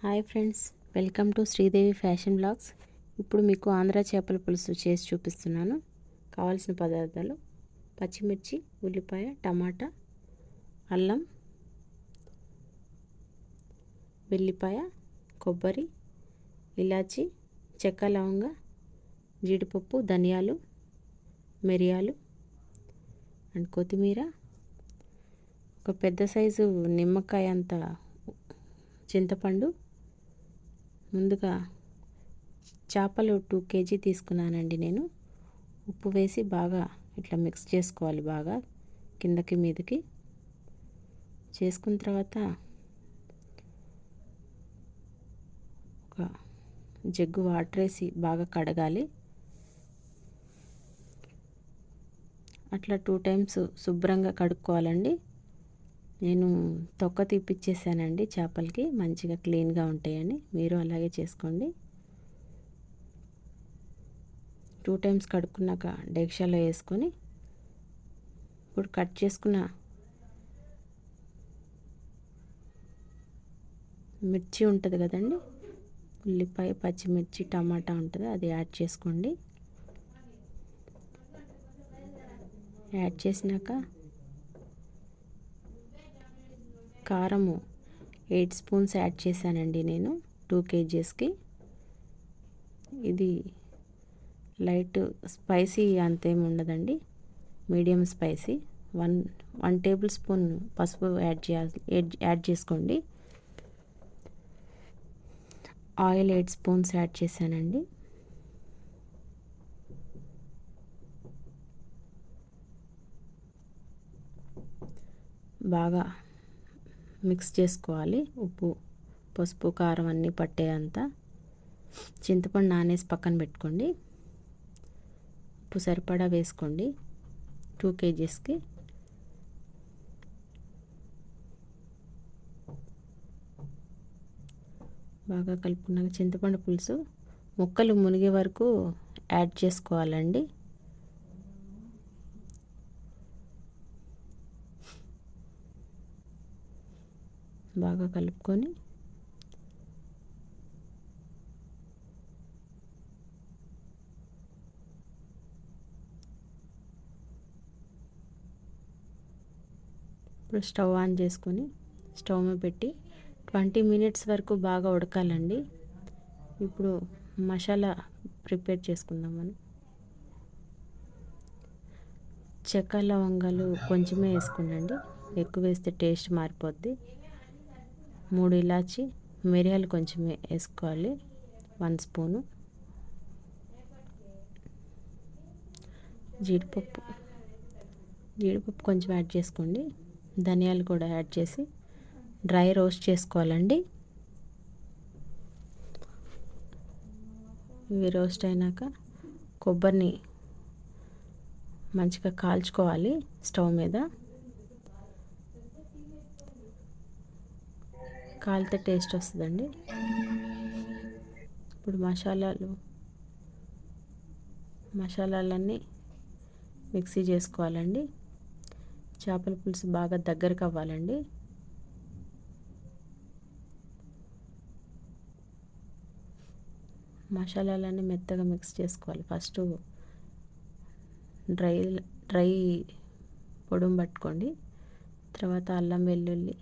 Hi friends welcome to Sridevi fashion blogs. ఇప్పుడు మీకు ఆంధ్ర చేపల పులుసు చేసి చూపిస్తున్నాను. కావాల్సిన పదార్థాలు పచ్చిమిర్చి ఉల్లిపాయ టమాటా అల్లం వెల్లిపాయ కొబ్బరి ఇలాచి చెక్క లవంగ జీడిపప్పు ధనియాలు మిరియాలు అండ్ కొత్తిమీర. ఒక పెద్ద సైజు నిమ్మకాయ అంత చింతపండు ముందుగా చేపలు టూ కేజీ తీసుకున్నానండి నేను. ఉప్పు వేసి బాగా ఇట్లా మిక్స్ చేసుకోవాలి బాగా కిందకి మీదకి. చేసుకున్న తర్వాత ఒక జగ్గు వాటర్ వేసి బాగా కడగాలి. అట్లా టూ టైమ్స్ శుభ్రంగా కడుక్కోవాలండి. నేను తొక్క తీపిచ్చేసానండి చేపలకి మంచిగా క్లీన్గా ఉంటాయని. మీరు అలాగే చేసుకోండి. టూ టైమ్స్ కడుక్కున్నాక డెక్షాలో వేసుకొని ఇప్పుడు కట్ చేసుకున్న మిర్చి ఉంటుంది కదండి ఉల్లిపాయ పచ్చిమిర్చి టమాటా ఉంటుంది అది యాడ్ చేసుకోండి. యాడ్ చేసినాక కారము ఎయిట్ స్పూన్స్ యాడ్ చేశానండి నేను టూ కేజీస్కి. ఇది లైట్ స్పైసీ అంతేమి ఉండదండి medium spicy. One one tablespoon పసుపు యాడ్ చేయాలి యాడ్ చేసుకోండి. ఆయిల్ ఎయిట్ స్పూన్స్ యాడ్ చేశానండి. బాగా మిక్స్ చేసుకోవాలి. ఉప్పు పసుపు కారం అన్నీ పట్టేంత. చింతపండు నానేసి పక్కన పెట్టుకోండి. ఉప్పు సరిపడా వేసుకోండి. టూ కేజీస్కి. బాగా కలుపుకున్నాక చింతపండు పులుసు ముక్కలు మునిగే వరకు యాడ్ చేసుకోవాలండి. బాగా కలుపుకొని ఇప్పుడు స్టవ్ ఆన్ చేసుకొని స్టవ్ మీద పెట్టి ట్వంటీ మినిట్స్ వరకు బాగా ఉడకాలండి. ఇప్పుడు మసాలా ప్రిపేర్ చేసుకుందాం మనం. చెక్క లవంగాలు కొంచెమే వేసుకునండి. ఎక్కువ వేస్తే టేస్ట్ మారిపోద్ది. మూడు ఇలాచి మిరియాలు కొంచెం వేసుకోవాలి. One spoon. జీడిపప్పు. జీడిపప్పు కొంచెం యాడ్ చేసుకోండి. ధనియాలు కూడా యాడ్ చేసి డ్రై రోస్ట్ చేసుకోవాలండి. ఇవి రోస్ట్ అయినాక కొబ్బరిని మంచిగా కాల్చుకోవాలి స్టవ్ మీద. కాలితే టేస్ట్ వస్తుందండి. ఇప్పుడు మసాలాలు మసాలాలన్నీ మిక్సీ చేసుకోవాలండి. చేపల పులుసు బాగా దగ్గరకు అవ్వాలండి. మసాలాలన్నీ మెత్తగా మిక్స్ చేసుకోవాలి. ఫస్ట్ డ్రై డ్రై పొడుం పట్టుకోండి. తర్వాత అల్లం వెల్లుల్లి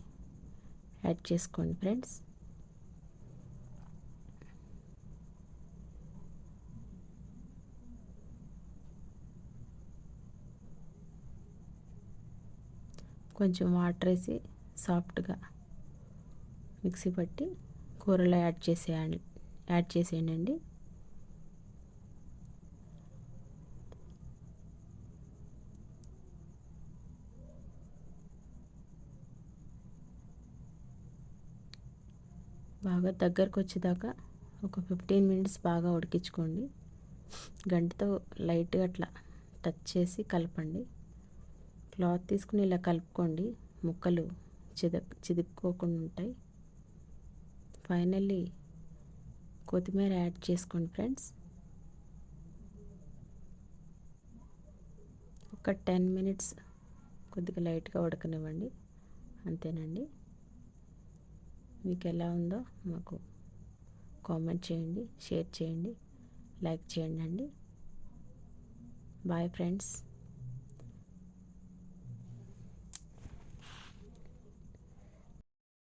యాడ్ చేసుకోండి ఫ్రెండ్స్. కొంచెం వాటర్ వేసి సాఫ్ట్గా మిక్సీ పట్టి కూరలో యాడ్ చేసేయండి యాడ్ చేసేయండి. బాగా దగ్గరకు వచ్చేదాకా ఒక ఫిఫ్టీన్ మినిట్స్ బాగా ఉడికించుకోండి. గంటతో లైట్గా అట్లా టచ్ చేసి కలపండి. క్లాత్ తీసుకుని ఇలా కలుపుకోండి. ముక్కలు చిద చిదుపుకోకుండా ఉంటాయి. ఫైనల్లీ కొత్తిమీర యాడ్ చేసుకోండి ఫ్రెండ్స్. ఒక టెన్ మినిట్స్ కొద్దిగా లైట్గా ఉడకనివ్వండి. అంతేనండి. మీకు ఎలా ఉందో మాకు కామెంట్ చేయండి షేర్ చేయండి లైక్ చేయండి అండి. Bye friends